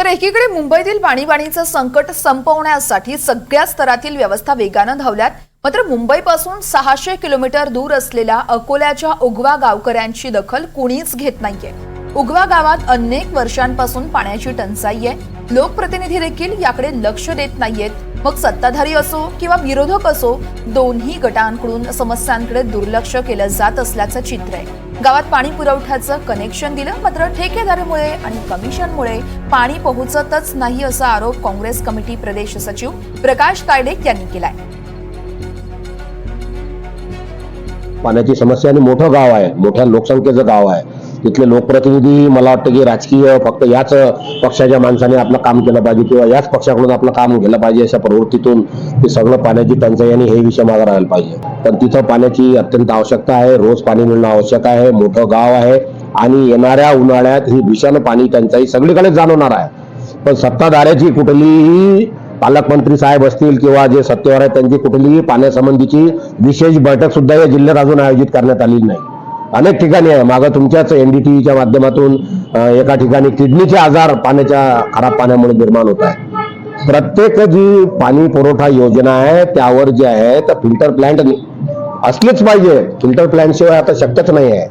तर एकीकडे मुंबईतील पाणीबाणीचं संकट संपवण्यासाठी सगळ्या स्तरातील व्यवस्था वेगानं धावल्यात मात्र मुंबईपासून सहाशे किलोमीटर दूर असलेल्या अकोल्याच्या उगवा गावकऱ्यांची दखल कुणीच घेत नाहीये. उगवा गावात अनेक वर्षांपासून पाण्याची टंचाई आहे. लोकप्रतिनिधी देखील याकडे लक्ष देत नाहीयेत. मग सत्ताधारी असो किंवा विरोधक असो दोन्ही गटांकडून समस्यांकडे दुर्लक्ष केलं जात असल्याचं चित्र आहे. गावात पाणी पुरवठ्याचं कनेक्शन दिलं मात्र ठेकेदारीमुळे आणि कमिशनमुळे पाणी पोहोचतच नाही असा आरोप काँग्रेस कमिटी प्रदेश सचिव प्रकाश तायडे यांनी केलाय. पाण्याची समस्या आणि मोठं गाव आहे मोठ्या लोकसंख्येचं गाव आहे. तिथले लोकप्रतिनिधी मला वाटतं की राजकीय फक्त याच पक्षाच्या माणसाने आपलं काम केलं पाहिजे किंवा याच पक्षाकडून आपलं काम केलं पाहिजे अशा प्रवृत्तीतून ते सगळं पाण्याची टंचाई आणि हे विषय मागे राहायला पाहिजे. पण तिथं पाण्याची अत्यंत आवश्यकता आहे रोज पाणी मिळणं आवश्यक आहे मोठं गाव आहे आणि येणाऱ्या उन्हाळ्यात ही भीषण पाणी टंचाई सगळीकडे जाणवणार आहे. पण सत्ताधाऱ्याची कुठलीही पालकमंत्री साहेब असतील किंवा जे सत्तेवर आहेत त्यांची कुठलीही पाण्यासंबंधीची विशेष बैठक सुद्धा या जिल्ह्यात अजून आयोजित करण्यात आलेली नाही. अनेक ठिकाणी आहे. मागं तुमच्याच एनडीटीव्हीच्या माध्यमातून एका ठिकाणी किडनीचे आजार पाण्याच्या खराब पाण्यामुळे निर्माण होत आहे प्रत्येक जी पाणी पुरवठा योजना आहे त्यावर जे आहे तर फिल्टर प्लांट असलीच पाहिजे. फिल्टर प्लांट शिवाय आता शक्यच नाही आहे.